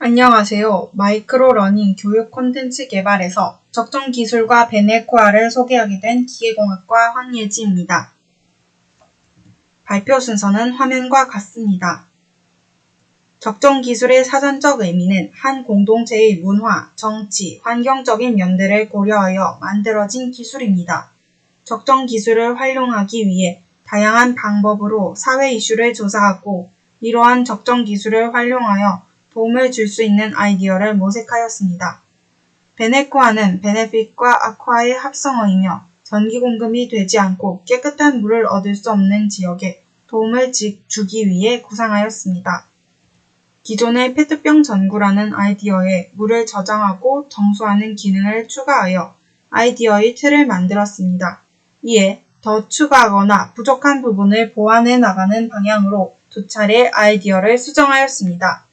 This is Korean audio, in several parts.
안녕하세요. 마이크로 러닝 교육 콘텐츠 개발에서 적정 기술과 베네코아를 소개하게 된 기계공학과 황예지입니다. 발표 순서는 화면과 같습니다. 적정 기술의 사전적 의미는 한 공동체의 문화, 정치, 환경적인 면들을 고려하여 만들어진 기술입니다. 적정 기술을 활용하기 위해 다양한 방법으로 사회 이슈를 조사하고 이러한 적정 기술을 활용하여 도움을 줄 수 있는 아이디어를 모색하였습니다. 베네코아는 베네핏과 아쿠아의 합성어이며 전기 공급이 되지 않고 깨끗한 물을 얻을 수 없는 지역에 도움을 주기 위해 구상하였습니다. 기존의 페트병 전구라는 아이디어에 물을 저장하고 정수하는 기능을 추가하여 아이디어의 틀을 만들었습니다. 이에 더 추가하거나 부족한 부분을 보완해 나가는 방향으로 두 차례 아이디어를 수정하였습니다.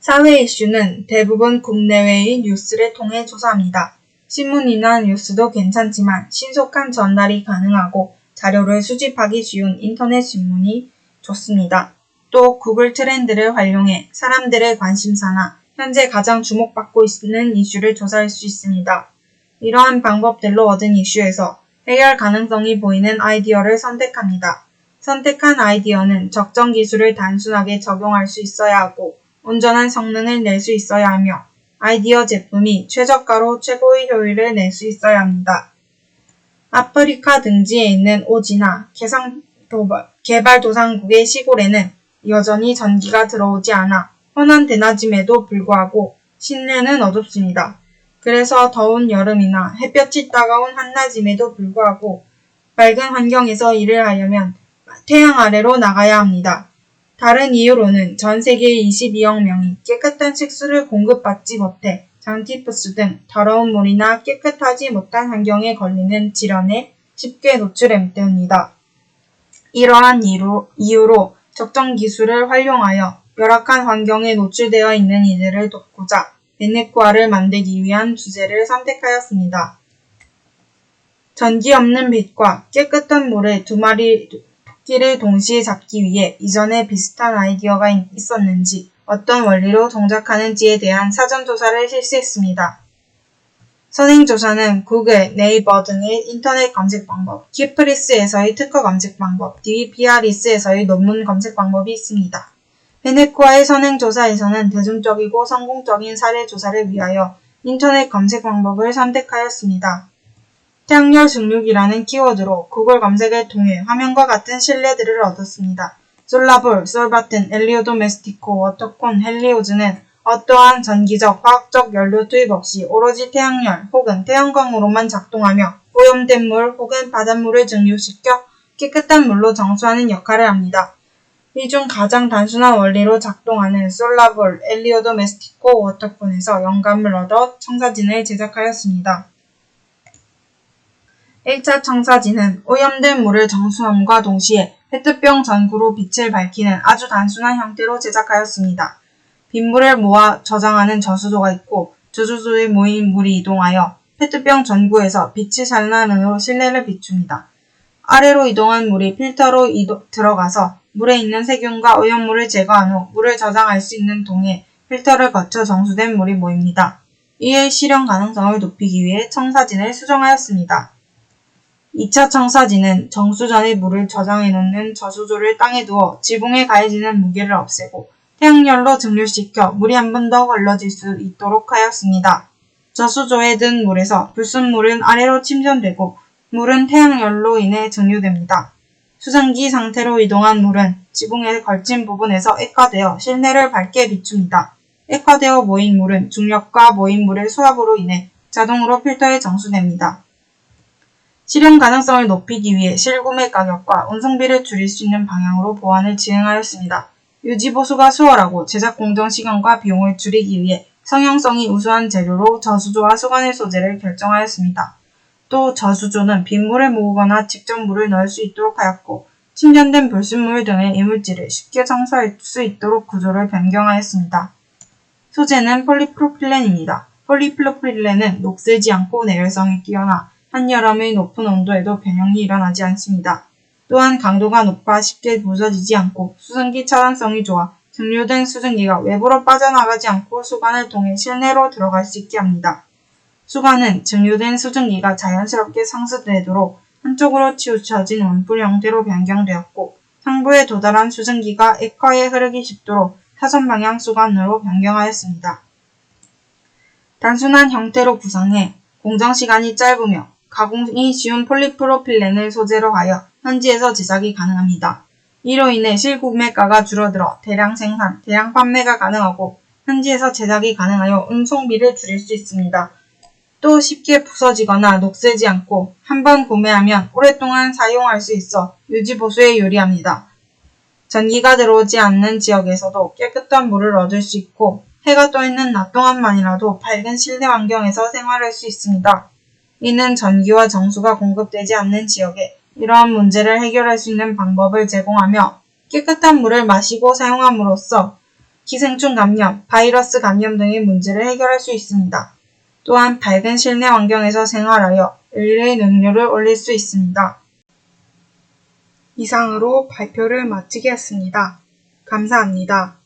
사회 이슈는 대부분 국내외의 뉴스를 통해 조사합니다. 신문이나 뉴스도 괜찮지만 신속한 전달이 가능하고 자료를 수집하기 쉬운 인터넷 신문이 좋습니다. 또 구글 트렌드를 활용해 사람들의 관심사나 현재 가장 주목받고 있는 이슈를 조사할 수 있습니다. 이러한 방법들로 얻은 이슈에서 해결 가능성이 보이는 아이디어를 선택합니다. 선택한 아이디어는 적정 기술을 단순하게 적용할 수 있어야 하고 온전한 성능을 낼 수 있어야 하며 아이디어 제품이 최저가로 최고의 효율을 낼 수 있어야 합니다. 아프리카 등지에 있는 오지나 개발 도상국의 시골에는 여전히 전기가 들어오지 않아 혼한 대낮임에도 불구하고 실내는 어둡습니다. 그래서 더운 여름이나 햇볕이 따가운 한낮임에도 불구하고 맑은 환경에서 일을 하려면 태양 아래로 나가야 합니다. 다른 이유로는 전 세계 22억 명이 깨끗한 식수를 공급받지 못해 장티푸스 등 더러운 물이나 깨끗하지 못한 환경에 걸리는 질환에 쉽게 때문이다. 이러한 이유, 이유로 적정 기술을 활용하여 열악한 환경에 노출되어 있는 이들을 돕고자 베네코아를 만들기 위한 주제를 선택하였습니다. 전기 없는 빛과 깨끗한 물의 두 마리 토 끼를 동시에 잡기 위해 이전에 비슷한 아이디어가 있었는지 어떤 원리로 동작하는지에 대한 사전조사를 실시했습니다. 선행조사는 구글, 네이버 등의 인터넷 검색 방법, 키프리스에서의 특허 검색 방법, DVPR이스에서의 논문 검색 방법이 있습니다. 베네코아의 선행조사에서는 대중적이고 성공적인 사례 조사를 위하여 인터넷 검색 방법을 선택하였습니다. 태양열 증류기라는 키워드로 구글 검색을 통해 화면과 같은 신뢰들을 얻었습니다. 솔라볼, 솔바튼, 엘리오도 메스티코, 워터콘, 헬리오즈는 어떠한 전기적, 화학적 연료 투입 없이 오로지 태양열 혹은 태양광으로만 작동하며 오염된 물 혹은 바닷물을 증류시켜 깨끗한 물로 정수하는 역할을 합니다. 이 중 가장 단순한 원리로 작동하는 솔라볼, 엘리오도 메스티코, 워터콘에서 영감을 얻어 청사진을 제작하였습니다. 1차 청사진은 오염된 물을 정수함과 동시에 페트병 전구로 빛을 밝히는 아주 단순한 형태로 제작하였습니다. 빗물을 모아 저장하는 저수조가 있고 저수조에 모인 물이 이동하여 페트병 전구에서 빛이 찬란으로 실내를 비춥니다. 아래로 이동한 물이 필터로 이도, 들어가서 물에 있는 세균과 오염물을 제거한 후 물을 저장할 수 있는 동에 필터를 거쳐 정수된 물이 모입니다. 이의 실현 가능성을 높이기 위해 청사진을 수정하였습니다. 2차 청사진은 정수 전의 물을 저장해 놓는 저수조를 땅에 두어 지붕에 가해지는 무게를 없애고 태양열로 증류시켜 물이 한 번 더 걸러질 수 있도록 하였습니다. 저수조에 든 물에서 불순물은 아래로 침전되고 물은 태양열로 인해 증류됩니다. 수증기 상태로 이동한 물은 지붕에 걸친 부분에서 액화되어 실내를 밝게 비춥니다. 액화되어 모인 물은 중력과 모인 물의 수압으로 인해 자동으로 필터에 정수됩니다. 실현 가능성을 높이기 위해 실구매 가격과 운송비를 줄일 수 있는 방향으로 보완을 진행하였습니다. 유지 보수가 수월하고 제작 공정 시간과 비용을 줄이기 위해 성형성이 우수한 재료로 저수조와 수관의 소재를 결정하였습니다. 또 저수조는 빗물을 모으거나 직접 물을 넣을 수 있도록 하였고 침전된 불순물 등의 이물질을 쉽게 청소할 수 있도록 구조를 변경하였습니다. 소재는 폴리프로필렌입니다. 폴리프로필렌은 녹슬지 않고 내열성이 뛰어나 한여름의 높은 온도에도 변형이 일어나지 않습니다. 또한 강도가 높아 쉽게 부서지지 않고 수증기 차단성이 좋아 증류된 수증기가 외부로 빠져나가지 않고 수관을 통해 실내로 들어갈 수 있게 합니다. 수관은 증류된 수증기가 자연스럽게 상수되도록 한쪽으로 치우쳐진 원뿔 형태로 변경되었고 상부에 도달한 수증기가 액화에 흐르기 쉽도록 타선 방향 수관으로 변경하였습니다. 단순한 형태로 구성해 공정 시간이 짧으며 가공이 쉬운 폴리프로필렌을 소재로 하여 현지에서 제작이 가능합니다. 이로 인해 실구매가가 줄어들어 대량 생산, 대량 판매가 가능하고 현지에서 제작이 가능하여 운송비를 줄일 수 있습니다. 또 쉽게 부서지거나 녹슬지 않고 한번 구매하면 오랫동안 사용할 수 있어 유지 보수에 유리합니다. 전기가 들어오지 않는 지역에서도 깨끗한 물을 얻을 수 있고 해가 떠 있는 낮 동안만이라도 밝은 실내 환경에서 생활할 수 있습니다. 이는 전기와 정수가 공급되지 않는 지역에 이러한 문제를 해결할 수 있는 방법을 제공하며 깨끗한 물을 마시고 사용함으로써 기생충 감염, 바이러스 감염 등의 문제를 해결할 수 있습니다. 또한 밝은 실내 환경에서 생활하여 일의 능률을 올릴 수 있습니다. 이상으로 발표를 마치겠습니다. 감사합니다.